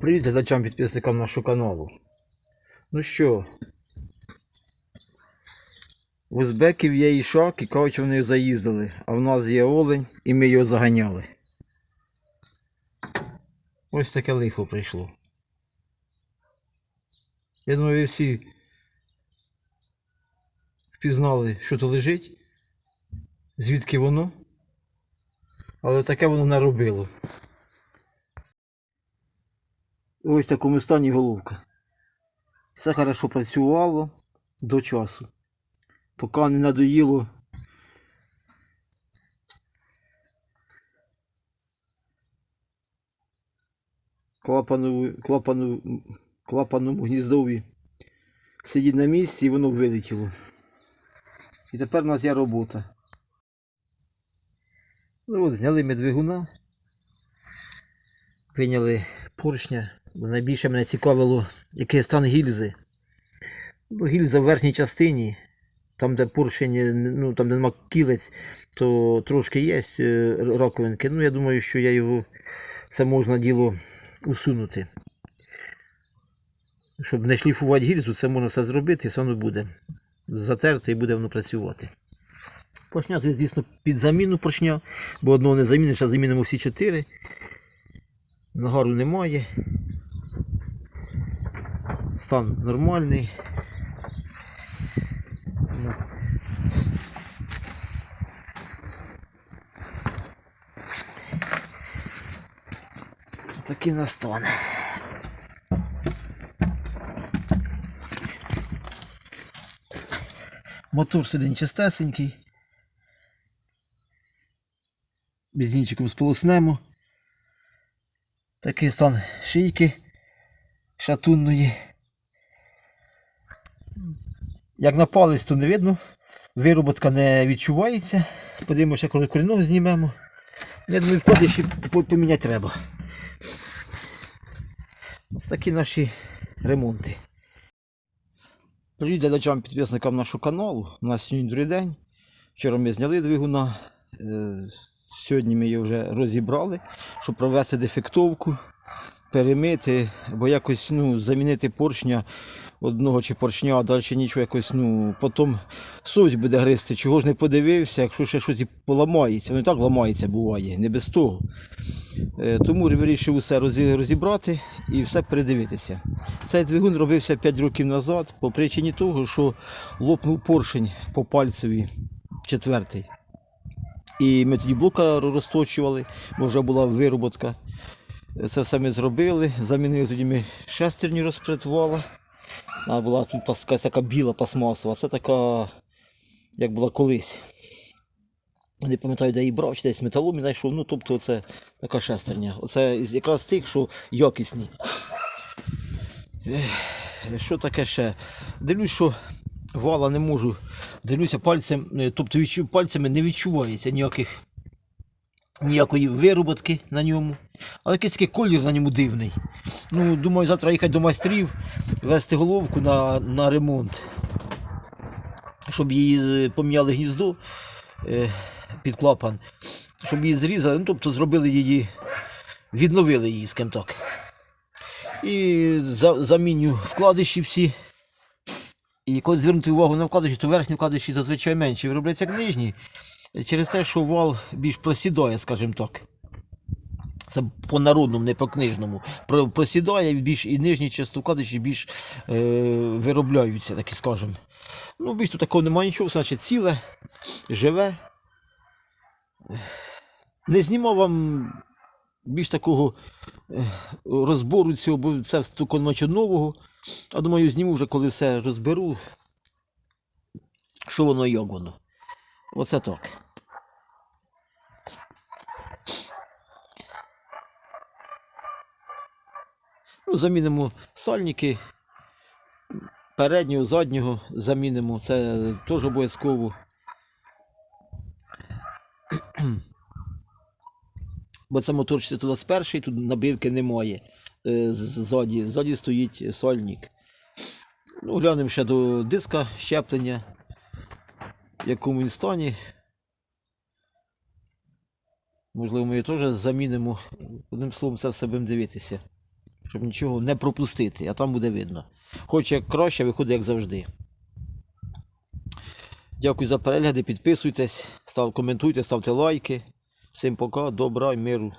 Привіт глядачам підписникам нашого каналу. Ну що, в узбеків є ішак і кажуть, вони заїздили, а в нас є олень і ми його заганяли. Ось таке лихо прийшло. Я думаю, ви всі впізнали, що то лежить, звідки воно. Але таке воно наробило. Ось такому стані головка. Все хорошо працювало до часу. Поки не надоїло. Клапану, клапану, клапаному гніздові сидіть на місці і воно вилетіло. І тепер у нас є робота. Ну от, зняли ми двигуна. Виняли поршня. Найбільше мене цікавило, який стан гільзи. Ну, гільза в верхній частині, там, де поршень, ну там, де нема кілець, то трошки є е, раковинки. Ну, я думаю, що я його це можна діло усунути. Щоб не шліфувати гільзу, це можна все зробити, і все одно буде затерти і буде воно працювати. Поршня, звісно, під заміну поршня, бо одного не заміниш, а замінимо всі чотири. Нагару немає. Стан нормальний. Тому Такий нас стан. Мотор сидить чистесенький. Бензинчиком сполоснемо. Такий стан шийки шатунної. Як на палець, то не видно. Вироботка не відчувається. Подивимося, коли корінного знімемо. Я думаю, вкладиші по- поміняти треба. Ось такі наші ремонти. Привіт глядачам підписникам нашого каналу. У нас сьогодні другий день. Вчора ми зняли двигуна. Е, Сьогодні ми його вже розібрали, щоб провести дефектовку, перемити, бо якось ну, замінити поршня одного чи поршня, а далі нічого якось, ну, потім совість буде гристи, чого ж не подивився, якщо ще щось і поламається. Воно і так ламається буває, не без того. Е, Тому вирішив усе розібрати і все передивитися. Цей двигун робився 5 років назад по причині того, що лопнув поршень по пальцеві четвертий. І ми тоді блока розточували, бо вже була вироботка. Це ми зробили. Замінили тоді ми шестерню розпритувала. Вона була тут якась така біла пластмасова, це така, як була колись. Не пам'ятаю, де її брав, чи десь металомі знайшов. Ну, тобто це така шестерня. Оце якраз тих, що якісні. Що таке ще? Дивлюсь, що вала не можу. Дивлюся пальцем, е, тобто пальцями не відчувається ніяких, ніякої вироботки на ньому. Але якийсь такий колір на ньому дивний. Ну, думаю, завтра їхати до майстрів, вести головку на, на ремонт. Щоб її поміняли гніздо е, під клапан, щоб її зрізали, ну тобто зробили її, відновили її, скажімо так. І за, заміню вкладиші всі. І коли звернути увагу на вкладиші, то верхні вкладиші зазвичай менші виробляються як нижні. Через те, що вал більш просідає, скажімо так. Це по народному, не по книжному. Про- Просідає більш і нижні часто вкладиші більш е, виробляються, так і скажемо. Ну, більш тут такого немає нічого, значить ціле, живе. Не знімав вам більш такого е, розбору цього, бо це тільки нового. А думаю, зніму вже, коли все розберу. Що воно і як воно. Оце так. Замінимо сальники. Переднього, заднього замінимо. Це теж обов'язково. Бо це мотор 421, тут набивки немає. Е, Ззаді, ззаді стоїть сольник. Ну, глянемо ще до диска щеплення, в якому він стані. Можливо, ми його теж замінимо. Одним словом, це все будемо дивитися. Щоб нічого не пропустити, а там буде видно. Хоч як краще, виходить як завжди. Дякую за перегляди, підписуйтесь, став, коментуйте, ставте лайки. Всім пока, добра і миру